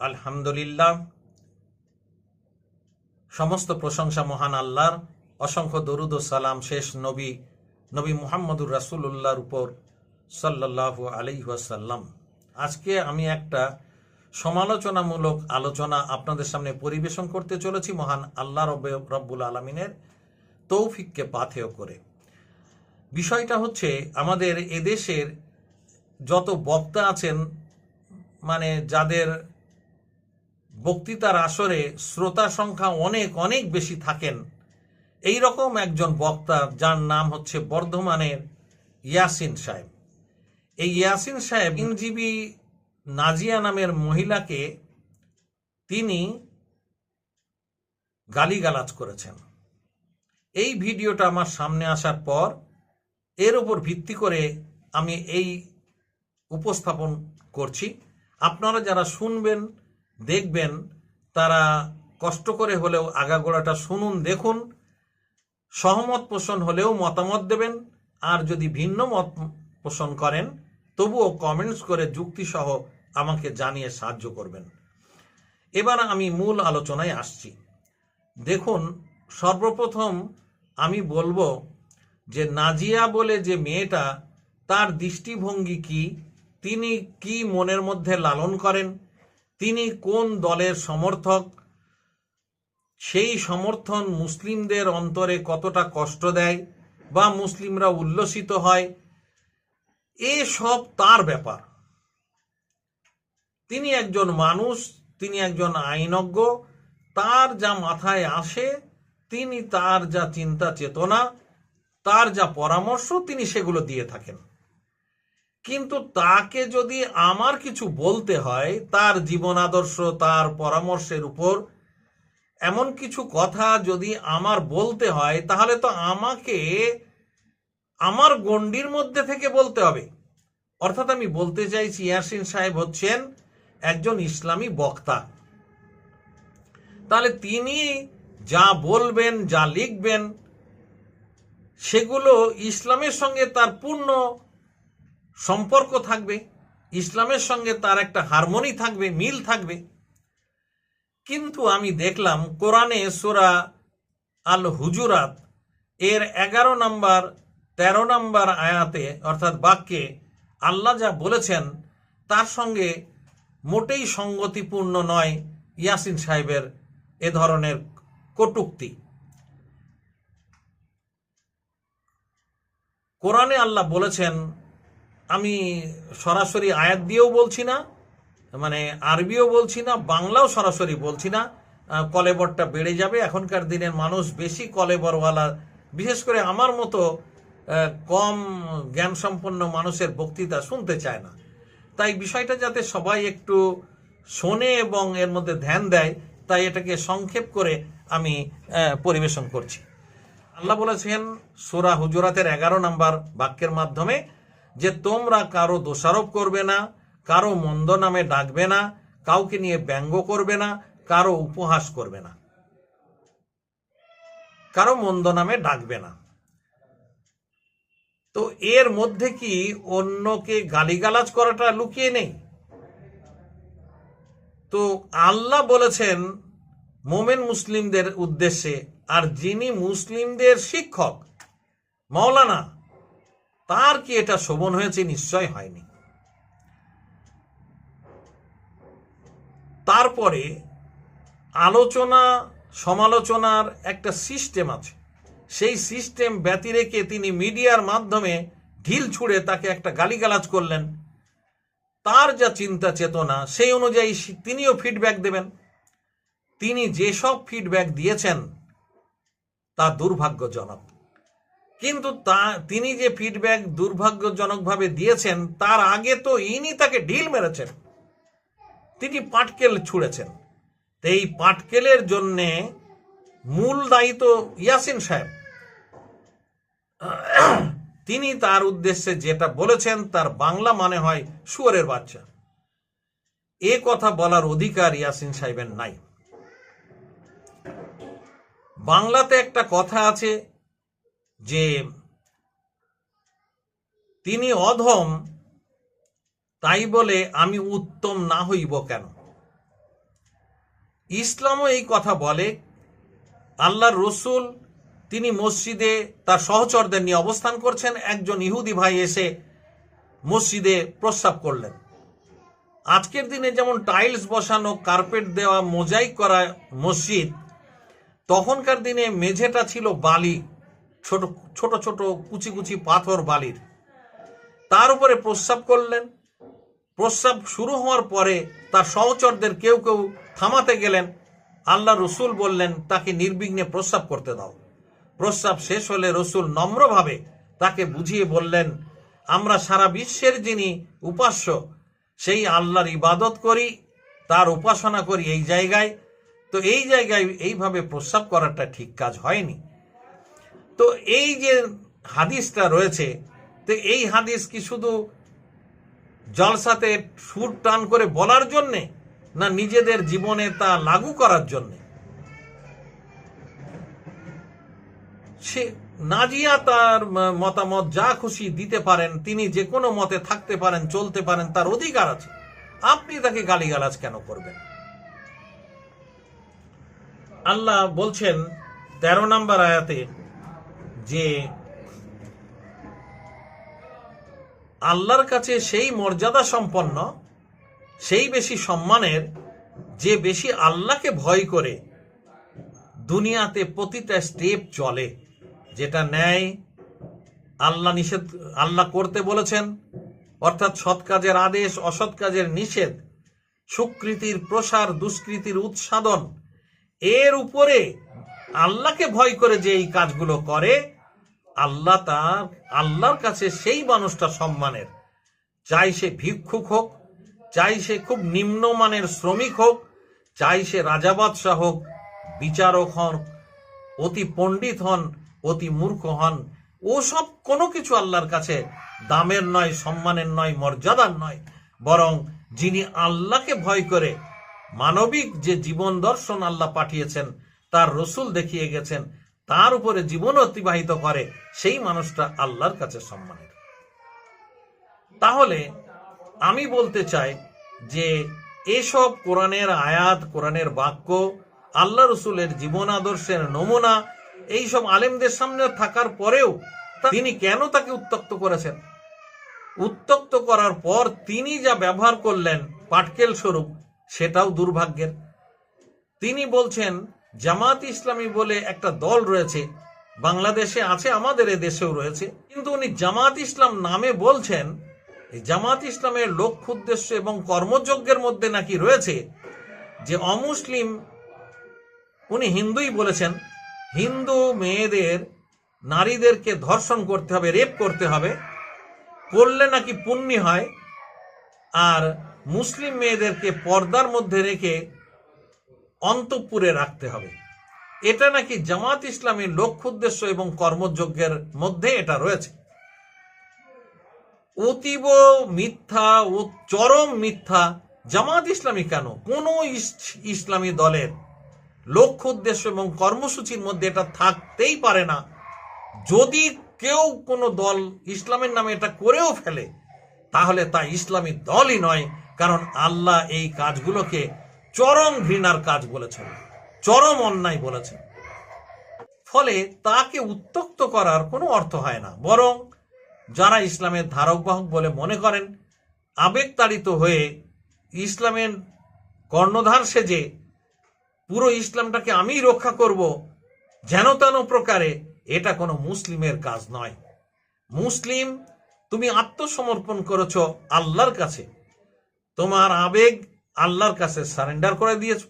আলহামদুলিল্লাহ। সমস্ত প্রশংসা মহান আল্লাহর। অসংখ্য দরুদ সালাম শেষ নবী নবী মুহাম্মদুর রাসূলুল্লাহর উপর সাল্লাল্লাহু আলাইহি ওয়াসাল্লাম। আজকে আমি একটা সমালোচনামূলক আলোচনা আপনাদের সামনে পরিবেশন করতে চলেছি মহান আল্লাহ রব্বে, রব্বুল আলমিনের তৌফিককে পাথেয় করে। বিষয়টা হচ্ছে, আমাদের এদেশের যত বক্তা আছেন মানে যাদের বক্তৃতার আসরে শ্রোতা সংখ্যা অনেক অনেক বেশি থাকেন। এই রকম একজন বক্তা, যার নাম হচ্ছে বর্ধমানের ইয়াসিন সাহেব। এই ইয়াসিন সাহেব ইনজিবি নাজিয়া নামের মহিলাকে তিনি গালিগালাজ করেছেন। এই ভিডিওটা আমার সামনে আসার পর এর উপর ভিত্তি করে আমি এই উপস্থাপন করছি। আপনারা যারা শুনবেন দেখবেন তারা কষ্ট করে হলেও আগাগোড়াটা শুনুন, দেখুন, সহমত পোষণ হলেও মতামত দেবেন, আর যদি ভিন্ন মত পোষণ করেন, তবুও কমেন্টস করে যুক্তিসহ আমাকে জানিয়ে সাহায্য করবেন। এবার আমি মূল আলোচনায় আসছি। দেখুন, সর্বপ্রথম আমি বলব যে নাজিয়া বলে যে মেয়েটা, তার দৃষ্টিভঙ্গি কি, তিনি কি মনের মধ্যে লালন করেন তিনি কোন দলের সমর্থক? সেই সমর্থন মুসলিমদের অন্তরে কতটা কষ্ট দেয় বা মুসলিমরা উল্লসিত হয়? এ সব তার ব্যাপার। তিনি একজন মানুষ, তিনি একজন আইনজ্ঞ, তার যা মাথায় আসে, তিনি তার যা চিন্তা চেতনা তার যা পরামর্শ, তিনি সেগুলো দিয়ে থাকেন। কিন্তু তাকে যদি আমার কিছু বলতে হয়, তার জীবন আদর্শ, তার পরামর্শের উপর এমন কিছু কথা যদি আমার বলতে হয়, তাহলে তো আমাকে আমার গণ্ডির মধ্যে থেকে বলতে হবে। অর্থাৎ আমি বলতে চাইছি, ইয়াসিন সাহেব হচ্ছেন একজন ইসলামী বক্তা। তাহলে তিনি যা বলবেন, যা লিখবেন, সেগুলো ইসলামের সঙ্গে তার পূর্ণ সম্পর্ক থাকবে, ইসলামের সঙ্গে তার একটা হারমোনি থাকবে, মিল থাকবে। কিন্তু আমি দেখলাম কোরআনে সোরা আল হুজুরাত এর এগারো নম্বর, তেরো নম্বর আয়াতে, অর্থাৎ বাক্যে আল্লাহ যা বলেছেন, তার সঙ্গে মোটেই সঙ্গতিপূর্ণ নয় ইয়াসিন সাহেবের এ ধরনের কটুক্তি। কোরআনে আল্লাহ বলেছেন আমি সরাসরি আয়াত দিয়েও বলছি না মানে আরবিও বলছি না, বাংলাও সরাসরি বলছি না। কলেবরটা বেড়ে যাবে। এখনকার দিনের মানুষ বেশি কলেবরওয়ালা। বিশেষ করে আমার মতো কম জ্ঞান সম্পন্ন মানুষের বক্তৃতা শুনতে চায় না। তাই বিষয়টা যাতে সবাই একটু শোনে এবং এর মধ্যে ধ্যান দেয়, তাই এটাকে সংক্ষেপ করে আমি পরিবেশন করছি। আল্লাহ বলেছেন, সোরা হুজুরাতের এগারো নম্বর বাক্যের মাধ্যমে যে তোমরা কারও দোষারোপ করবে না, কারও মন্দ নামে ডাকবে না, কাউকে নিয়ে ব্যঙ্গ করবে না, কারও উপহাস করবে না। কারও মন্দ নামে ডাকবে না। তো এর মধ্যে কি অন্যকে গালিগালাজ করাটা লুকিয়ে নেই? তো আল্লাহ বলেছেন, মোমেন মুসলিমদের উদ্দেশ্যে, আর যিনি মুসলিমদের শিক্ষক, মাওলানা তার কি এটা শোভন হয়েছে? নিশ্চয় হয়নি। তারপরে আলোচনা, সমালোচনার একটা সিস্টেম আছে। সেই সিস্টেম ব্যতি রেখে তিনি মিডিয়ার মাধ্যমে ঢিল ছুঁড়ে তাকে একটা গালিগালাজ করলেন। তার যা চিন্তা চেতনা, সেই অনুযায়ী তিনিও ফিডব্যাক দেবেন। তিনি যেসব ফিডব্যাক দিয়েছেন, তা দুর্ভাগ্যজনক। কিন্তু তা, তিনি যে ফিডব্যাক দুর্ভাগ্যজনকভাবে দিয়েছেন, তার আগে তো ইনি তাকে ঢিল মেরেছেন। তিনি পাটকেল ছুঁড়েছেন। এই পাটকেলের জন্যে মূল দায়ী তো ইয়াসিন সাহেব। তিনি তার উদ্দেশ্যে যেটা বলেছেন, তার বাংলা মানে হয় শুয়ারের বাচ্চা। এ কথা বলার অধিকার ইয়াসিন সাহেবের নাই। বাংলাতে একটা কথা আছে যে তিনি অধম, তাই বলে আমি উত্তম না হইব কেন? ইসলামও এই কথা বলে, আল্লাহর রসুল তিনি মসজিদে তার সহচরদের নিয়ে অবস্থান করছেন, একজন ইহুদি ভাই এসে মসজিদে প্রস্রাব করলেন। আজকের দিনে যেমন টাইলস বসানো, কার্পেট দেওয়া, মোজাইক করা মসজিদ, তখনকার দিনে মেঝেটা ছিল বালি ছোট ছোট ছোট কুচি কুচি পাথর বালির। তার উপরে প্রস্রাব করলেন। প্রস্রাব শুরু হওয়ার পরে তার সহচরদের কেউ কেউ থামাতে গেলেন। আল্লাহ রসুল বললেন, তাকে নির্বিঘ্নে প্রস্রাব করতে দাও। প্রস্রাব শেষ হলে রসুল নম্রভাবে তাকে বুঝিয়ে বললেন, আমরা সারা বিশ্বের যিনি উপাস্য, সেই আল্লাহর ইবাদত করি, তার উপাসনা করি এই জায়গায়। তো এই জায়গায় এইভাবে প্রস্রাব করাটা ঠিক কাজ হয়নি। তো এই যে হাদিসটা রয়েছে, তো এই হাদিস কি শুধু জলসাতে সুর টান করে বলার জন্যে না নিজেদের জীবনে তা লাগু করার জন্যে? সে নাজিয়া তার মতামত যা খুশি দিতে পারেন, তিনি যে কোনো মতে থাকতে পারেন, চলতে পারেন, তার অধিকার আছে। আপনি তাকে গালিগালাজ কেন করবেন? আল্লাহ বলছেন, তেরো নম্বর আয়াতে যে আল্লাহর কাছে সেই মর্যাদা সম্পন্ন, সেই বেশি সম্মানের, যে বেশি আল্লাহকে ভয় করে, দুনিয়াতে প্রতিটা স্টেপ চলে। যেটা ন্যায়, আল্লাহ নিষেধ, আল্লাহ করতে বলেছেন, অর্থাৎ সৎ কাজের আদেশ, অসৎ কাজের নিষেধ, সুকৃতির প্রসার, দুষ্কৃতির উৎসাদন, এর উপরে আল্লাহকে ভয় করে যে এই কাজগুলো করে, আল্লাহ তার, আল্লাহর কাছে সেই মানুষটা সম্মানের। চাই সে ভিক্ষুক হোক, চাই সে খুব নিম্নমানের শ্রমিক হোক, চাই সে রাজাবাদশাহ হোক, বিচারক হন, অতি পণ্ডিত হন, অতি মূর্খ হন, ওসব কোনো কিছু আল্লাহর কাছে দামের নয়, সম্মানের নয়, মর্যাদার নয়। বরং যিনি আল্লাহকে ভয় করে মানবিক যে জীবন দর্শন আল্লাহ পাঠিয়েছেন তার রসুল দেখিয়ে গেছেন, তার উপরে জীবন অতিবাহিত করে, সেই মানুষটা আল্লাহর কাছে সম্মানের তাহলে আমি বলতে চাই যে এসব কোরআনের আয়াত, কোরআনের বাক্য, আল্লাহ রসুলের জীবন আদর্শের নমুনা এইসব আলেমদের সামনে থাকার পরেও তিনি কেন তাকে উত্তক্ত করেছেন? উত্তক্ত করার পর তিনি যা ব্যবহার করলেন, পাটকেল স্বরূপ, সেটাও দুর্ভাগ্যের। তিনি বলছেন জামাত ইসলামী বলে একটা দল রয়েছে, বাংলাদেশে আছে, আমাদের এ দেশেও রয়েছে। কিন্তু উনি জামাত ইসলাম নামে বলছেন জামাত ইসলামের লক্ষ্য উদ্দেশ্য এবং কর্মযজ্ঞের মধ্যে নাকি রয়েছে যে অমুসলিম, উনি হিন্দুই বলেছেন, হিন্দু মেয়েদের, নারীদেরকে ধর্ষণ করতে হবে, রেপ করতে হবে, করলে নাকি পুণ্যি হয়, আর মুসলিম মেয়েদেরকে পর্দার মধ্যে রেখে অন্তঃপুরে রাখতে হবে। এটা নাকি জামাত ইসলামের লক্ষ্য উদ্দেশ্য এবং কর্মযজ্ঞের মধ্যে এটা রয়েছে। অতীব মিথ্যা ও চরম মিথ্যা জামাত ইসলামী কেন? কোন ইস- ইসলামী দলের লক্ষ্য উদ্দেশ্য এবং কর্মসূচির মধ্যে এটা থাকতেই পারে না। যদি কেউ কোনো দল ইসলামের নামে এটা করেও ফেলে, তাহলে তা ইসলামী দলই নয়, কারণ আল্লাহ এই কাজগুলোকে চরম ঘৃণার কাজ বলেছেন, চরম অন্যায় বলেছেন। ফলে তাকে উত্তক্ত করার কোনো অর্থ হয় না। বরং যারা ইসলামের ধারক বাহক বলে মনে করেন, আবেগতাড়িত হয়ে ইসলামের কর্ণধার সেজে পুরো ইসলামটাকে আমিই রক্ষা করব, যেন তেন প্রকারে এটা কোনো মুসলিমের কাজ নয়। মুসলিম, তুমি আত্মসমর্পণ করেছ আল্লাহর কাছে। তোমার আবেগ আল্লাহর কাছে সারেন্ডার করে দিয়েছ।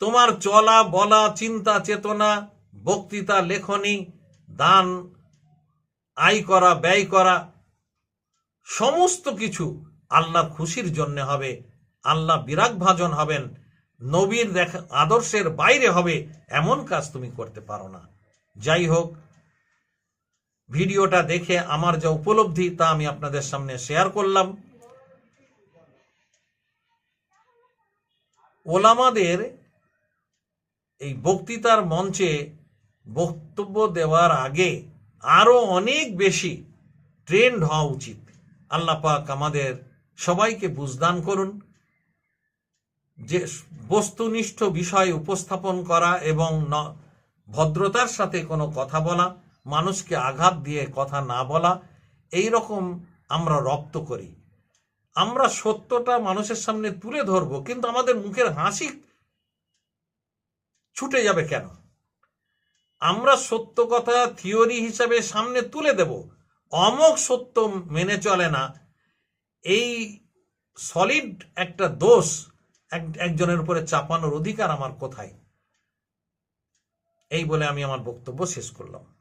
তোমার চলা, বলা, চিন্তা, চেতনা, বক্তৃতা, লেখনী, দান, আয় করা, ব্যয় করা, সমস্ত কিছু আল্লাহর খুশির জন্য হবে। আল্লাহ বিরাগ ভাজন হবেন। নবীর আদর্শের বাইরে হবে এমন কাজ তুমি করতে পারো না। যাই হোক, ভিডিওটা দেখে আমার যা উপলব্ধি তা আমি আপনাদের সামনে শেয়ার করলাম। ওলামাদের এই বক্তৃতার মঞ্চে বক্তব্য দেওয়ার আগে আরও অনেক বেশি ট্রেন্ড হওয়া উচিত। আল্লাহ পাক আমাদের সবাইকে বুঝদান করুন। যে বস্তুনিষ্ঠ বিষয় উপস্থাপন করা এবং ভদ্রতার সাথে কোনো কথা বলা, মানুষকে আঘাত দিয়ে কথা না বলা এই রকম আমরা রপ্ত করি। আমরা সত্যটা মানুষের সামনে তুলে ধরবো, কিন্তু আমাদের মুখের হাসি ছুটে যাবে কেন? আমরা সত্য কথা থিওরি হিসাবে সামনে তুলে দেব। অমক সত্য মেনে চলে না। এই সলিড একটা দোষ এক- একজনের উপরে চাপানোর অধিকার আমার কোথায়? এই বলে আমি আমার বক্তব্য শেষ করলাম।